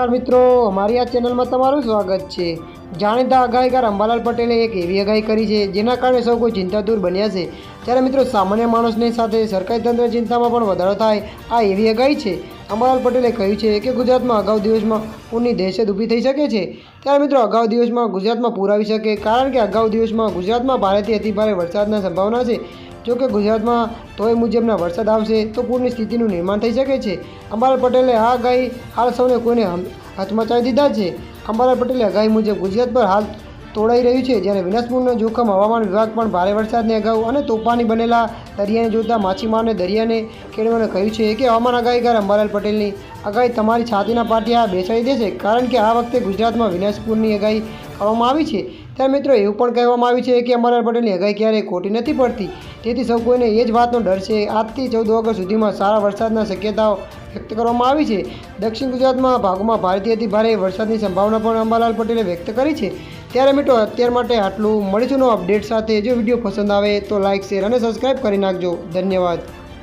નમસ્કાર મિત્રો, અમારી આ ચેનલમાં તમારું સ્વાગત છે. જાણીતા આગાહીકાર અંબાલાલ પટેલે એક એવી આગાહી કરી છે, જેના કારણે સૌ કોઈ ચિંતાતુર બન્યા છે. ત્યારે મિત્રો, સામાન્ય માણસની સાથે સરકારી તંત્ર ચિંતામાં પણ વધારો થાય આ એવી આગાહી છે. અંબાલાલ પટેલે કહ્યું છે કે ગુજરાતમાં અગાઉ દિવસમાં પૂરની દહેશત ઊભી થઈ શકે છે. ત્યારે મિત્રો, અગાઉ દિવસમાં ગુજરાતમાં પૂર આવી શકે કારણ કે અગાઉ દિવસમાં ગુજરાતમાં ભારેથી અતિભારે વરસાદના સંભાવના છે. જો કે ગુજરાતમાં તોય મુજબના વરસાદ આવશે તો પૂરની સ્થિતિનું નિર્માણ થઈ શકે છે. અંબાલાલ પટેલે આ આગાહી હાલ સૌને કોઈને હચમચાવી દીધા છે. અંબાલાલ પટેલે આગાહી મુજબ ગુજરાત પર હાલ તોડાઈ રહ્યું છે. જ્યારે વિનાશપૂરનું જોખમ હવામાન વિભાગ પણ ભારે વરસાદને અગાઉ અને તોફાની બનેલા દરિયાને જોતા માછીમારને દરિયાને ખેડવાને કહ્યું છે કે હવામાન આગાહીકાર અંબાલાલ પટેલની આગાહી તમારી છાતીના પાટિયા બેસાડી દેશે. કારણ કે આ વખતે ગુજરાતમાં વિનાશપૂરની આગાહી કરવામાં આવી છે. ત્યારે મિત્રો એવું પણ કહેવામાં આવ્યું છે કે અંબાલાલ પટેલની આગાહી ક્યારેય ખોટી નથી પડતી. તેથી સૌ કોઈને એ જ વાતનો ડર છે. આજથી ચૌદ ઓગસ્ટ સુધીમાં સારા વરસાદના શક્યતાઓ વ્યક્ત કરવામાં આવી છે. દક્ષિણ ગુજરાતમાં ભાગોમાં ભારેથી અતિ ભારે વરસાદની સંભાવના પણ અંબાલાલ પટેલે વ્યક્ત કરી છે. ત્યારે મિત્રો, અત્યાર માટે આટલું. મળીશું અપડેટ સાથે. જો વીડિયો પસંદ આવે તો લાઇક શેર અને સબસ્ક્રાઈબ કરી નાખજો. ધન્યવાદ.